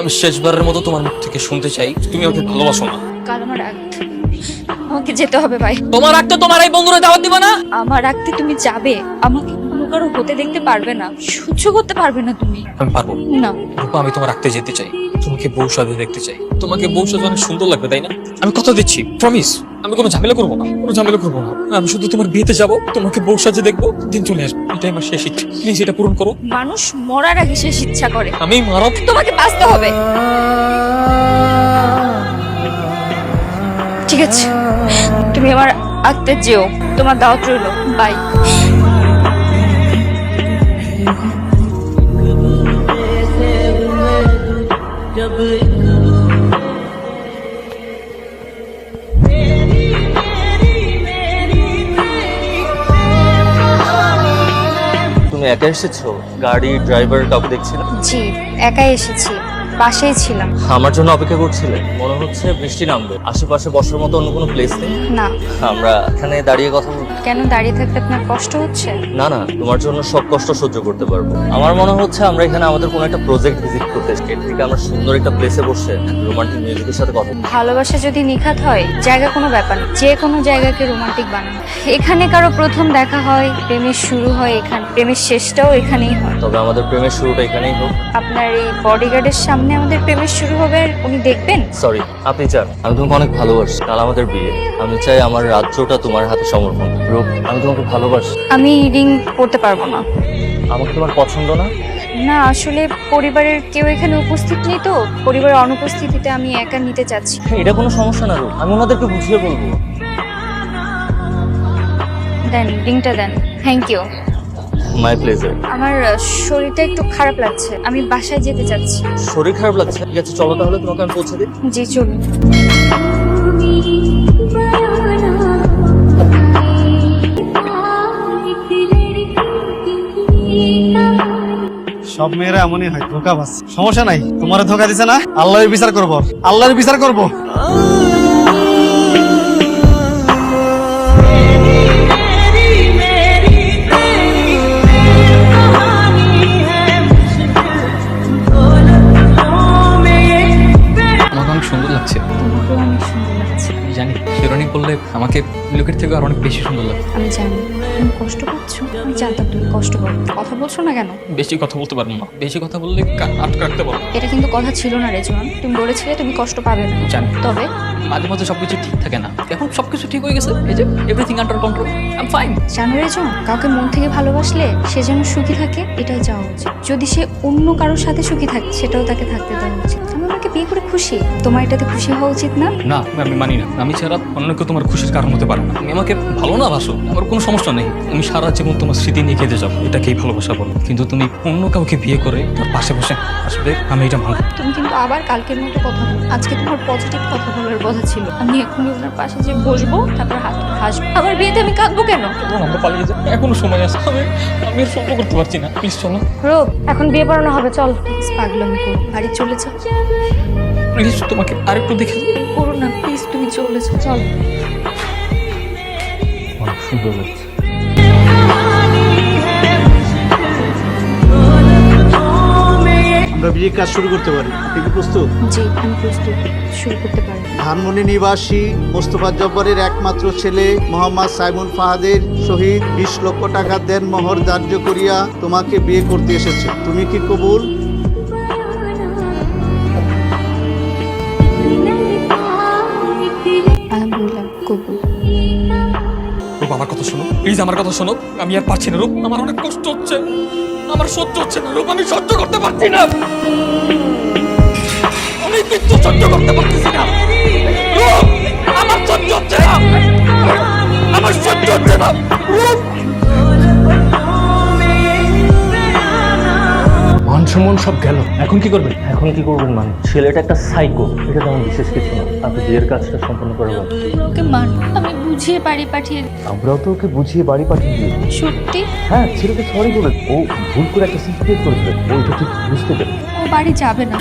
আমি শেষবারের মতো তোমার মুখ থেকে শুনতে চাই। তুমি ওকে ভালোবাসো না। কাল আমার আমাকে যেতে হবে ভাই। তোমার রাখতে তোমার এই বন্ধুরা দাওয়াত দিব না। আমার রাখতে তুমি যাবে। আমাকে কারও হতে দেখতে পারবে না। সহ্য করতে পারবে না তুমি। আমি পারব। না। রূপা আমি তোমার রাখতে যেতে চাই। তোমাকে বউ সাথে দেখতে চাই। তোমাকে বউ সাথে অনেক সুন্দর লাগবে তাই না? আমি কথা দিচ্ছি প্রমিস আমি কোনো ঝামেলা করব না। কোনো ঝামেলা করব না। আমি শুধু তোমার বিয়েতে যাব তোমাকে বউ সাথে দেখব দিন চলে আসব। এটাই আমার শেষ ইচ্ছা। প্লিজ এটা পূরণ করো। মানুষ মরার আগে শেষ ইচ্ছা করে। আমি মারা তোমাকে বাঁচতে হবে। ঠিক আছে। তুমি আমার আঁকতে যেও। তোমার দাওয়াত রইল। বাই একা এসেছ? গাড়ি ড্রাইভার কাউকে দেখছি না জি একাই এসেছি। পাশেই ছিলাম। আমার জন্য অপেক্ষা করছিলে? মনে হচ্ছে বৃষ্টি নামবে। আশেপাশে বসার মতো অন্য কোনো প্লেস নেই? না। আমরা এখানে দাঁড়িয়ে কথা কেন দাঁড়িয়ে থাকতে আপনার কষ্ট হচ্ছে? না না তোমার জন্য সব কষ্ট সহ্য করতে পারব। আমার মনে হচ্ছে আমরা এখানে আমাদের কোনো একটা প্রজেক্ট ভিজিট করতে এসেছি। এর থেকে আমরা সুন্দর একটা প্লেসে বসে রোমান্টিক মিউজিকের সাথে কথা। ভালোবাসা যদি নিখাত হয় জায়গা কোনো ব্যাপার না। যে কোনো জায়গাকে রোমান্টিক বানানো। এখানে কারও প্রথম দেখা হয় প্রেমের শুরু হয় এখানে প্রেমের শেষটাও এখানেই হয়। তবে আমাদের প্রেমের শুরুটা এখানেই হোক। আপনার এই বডিগার্ডের সামনে আমাদের প্রেমের শুরু হবে আর উনি দেখবেন? সরি আপনি চান? আমি তোমাকে অনেক ভালোবাসি। কাল আমাদের বিয়ে। আমি চাই আমার রাজ্যটা তোমার হাতে সমর্পণ। রূপ আমি তোমাকে ভালোবাসি। আমি রিং পড়তে পারব না। আমাকে তোমার পছন্দ না? না আসলে পরিবারের কেউ এখানে উপস্থিত নেই তো। পরিবারের অনুপস্থিতিতে আমি একা নিতে চাচ্ছি। এটা কোনো সমস্যা না রূপ। আমি ওনাদেরকে বুঝিয়ে বলব। দেন রিংটা দেন। থ্যাংক ইউ মাই প্লেজার আমার শরীরটা একটু খারাপ লাগছে। আমি বাসায় যেতে চাচ্ছি। শরীর খারাপ লাগছে? ঠিক আছে চলো তাহলে তোমাকে আমি পৌঁছে দিই। জি চলুন। সব মেয়েরা এমনই হয়, ধোকা বাস। সমস্যা নাই, তোমার ধোকা দিছে না, আল্লাহর বিচার করব, আল্লাহর বিচার করব। আমাকে লোকের থেকে আর অনেক বেশি সুন্দর লাগে আমি জানি। তুমি কষ্ট পাচ্ছ। আমি জানতাম তুমি কষ্ট করো কথা বলছো না কেন? বেশি কথা বলতে পারব না। বেশি কথা বললে আটকে রাখতে পারব এটা কিন্তু কথা ছিল না রেজওয়ান। তুমি বলেছিলে তুমি কষ্ট পাবে না। জানি। তবে মাঝে মাঝে সবকিছু ঠিক থাকে না। এখন সবকিছু ঠিক হয়ে গেছে এই যে everything under control I am fine জানো রেজওয়ান কাউকে মন থেকে ভালোবাসলে সে যেন সুখী থাকে এটাই চাওয়া উচিত। যদি সে অন্য কারোর সাথে সুখী থাকে সেটাও তাকে থাকতে দেওয়া উচিত। আমি আমাকে বিয়ে করে খুশি। তোমার এটাতে খুশি হওয়া উচিত না? না আমি মানি না। আমি ছাড়া অন্য কেউ তোমার খুশির কারণ হতে পারে না। তুমি আমাকে ভালো না বাসো আমার কোনো সমস্যা নেই। আমি সারা জীবন তোমার স্মৃতি নিয়ে খেতে যাব এটাকেই ভালোবাসা বলো। কিন্তু তুমি অন্য কাউকে বিয়ে করে তার পাশে বসে আসবে আমি এটা মানব তুমি কিন্তু আবার কালকের মতো কথা বলো। আজকে তোমার পজিটিভ কথা বলার কথা ছিল। আমি এখনই ওনার পাশে যে বসবো তারপর হাত হাসবো। আমার বিয়েতে আমি কাঁদবো কেন? আমরা পালিয়ে যাই এখনও সময় আছে। আমি আমি সহ্য করতে পারছি না। প্লিজ চলো। রোব এখন বিয়ে পড়ানো হবে চল। পাগলামি করো বাড়ি চলে যাও। প্লিজ তোমাকে আরেকটু দেখে। করো না প্লিজ তুমি চলে যাও চল। সুন্দর আমরা বিয়ে কাজ শুরু করতে পারি। আপনি কি প্রস্তুত? জি আমি প্রস্তুত। শুরু করতে পারি। ধানমনি নিবাসী মোস্তফা জব্বরের একমাত্র ছেলে মোহাম্মদ সাইমুল ফাহাদের শহীদ বিশ লক্ষ টাকা দেন মোহর ধার্য করিয়া তোমাকে বিয়ে করতে এসেছে। তুমি কি কবুল? আমার কথা শোনো। প্লিজ আমার কথা শোনো। আমি আর পাচ্ছি না, রূপ। আমার অনেক কষ্ট হচ্ছে। আমার সহ্য হচ্ছে না, রূপ। আমি সহ্য করতে পারছি না। আমি কিন্তু সহ্য করতে পারছি না। রূপ, আমার সহ্য হচ্ছে না। আমার সহ্য হচ্ছে না। রূপ মান সব গেল। এখন কি করবেন এখন কি করবেন মানে? ছেলেটা একটা সাইকো এটা তেমন বিশেষ কিছু না। আপনি বিয়ের কাজটা সম্পন্ন করে বলেন ওকে মান আমি বুঝিয়ে বাড়ি পাঠিয়ে আমরাও তো ওকে বুঝিয়ে বাড়ি পাঠিয়ে দিই। সত্যি? হ্যাঁ ছেলেকে সরি বলে ও ভুল করে একটা সিস্টেম করেছে। ও এটা ঠিক বুঝতে পেরে ও বাড়ি যাবে না।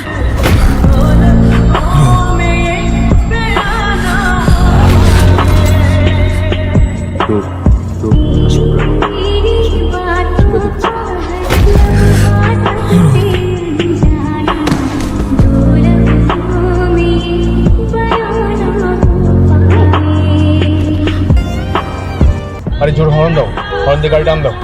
আরে জোর হরণ দাও হরণ দিয়ে গাড়িটা আন দাও